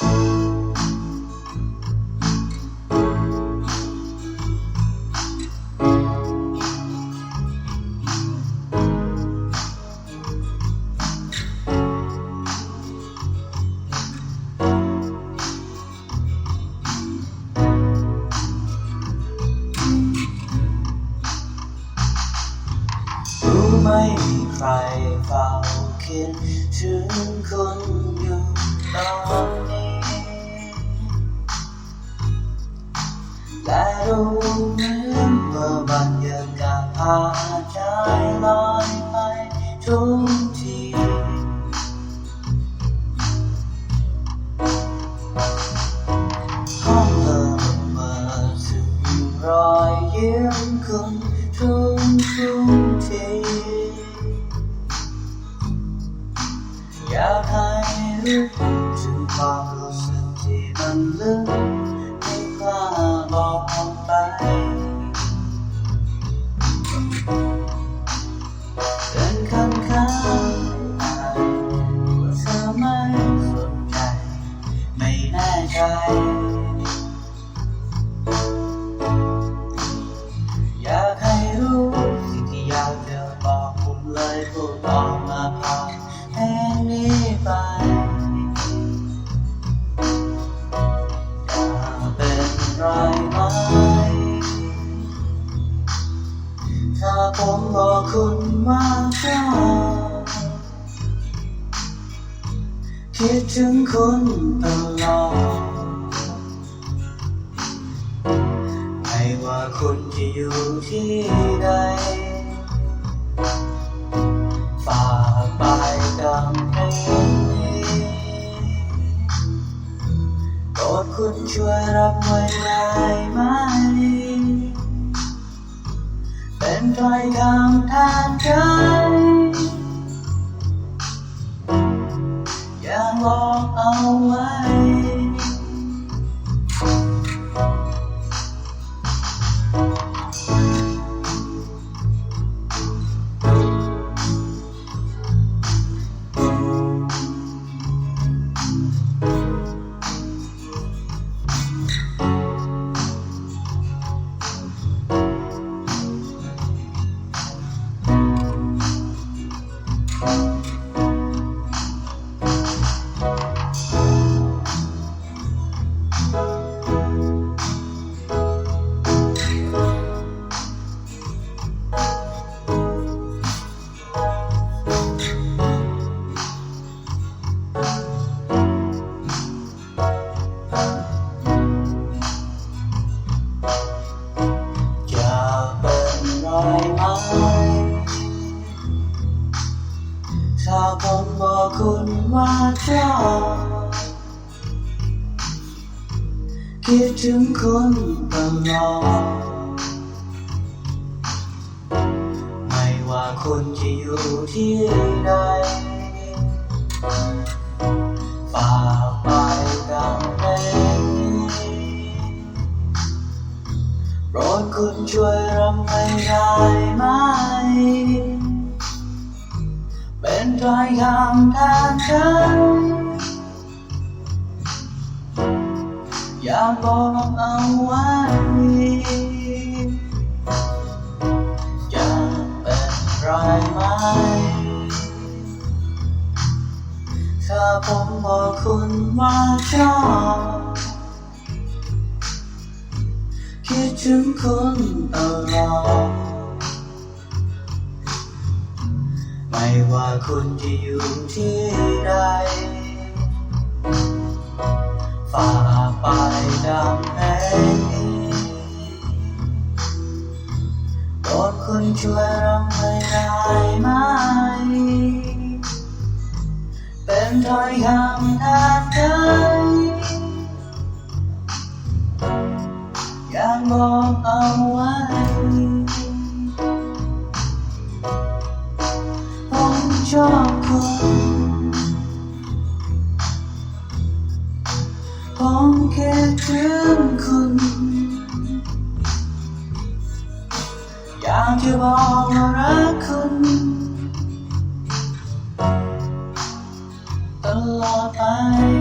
ไม่มีใครเฝ้าคิดถึงคนอยู่ตอนนี้ และรู้เหมือนว่าบรรยากาศพาใจลอยไปทุกทีห้องเธอเมื่อถึงรอยยิ้มคุณทุกทุกทีอยากให้รู้ถึงความรู้สึกที่มันลึก อยากให้รู้สิ่งที่อยากจะบอกผมเลยพูดออกมาผ่านแค่นี้ไปอย่าเป็นไรไหมถ้าผมบอกคุณว่าชอบคิดถึงคุณตลอด คุณจะอยู่ที่ใดฝากไปดังเพลงนี้โปรดคุณช่วยรับไว้ได้ไหม เป็นถ้อยคำทางใจ จ คุณว่าชอบคิดถึงคุณตลอดไม่ว่าคุณจะอยู่ที่ใดฝากไปดังเพลงนี้โปรดคุณช่วยรำให้ได้ไหม เป็นถ้อยคำทางใจอยากบอกเอาไว้จะเป็นไรไหมถ้าผมบอกคุณว่าชอบคิดถึงคุณตลอด คุณจะอยู่ที่ใดฝากไปดังเพลงนี้โปรดคุณช่วยร้องให้ได้ไหม เป็นถ้อยคำทางใจอยากบอกเอาไว้ ชอบคุณผมคิดถึงคุณอยากจะบอกว่ารักคุณตลอดไป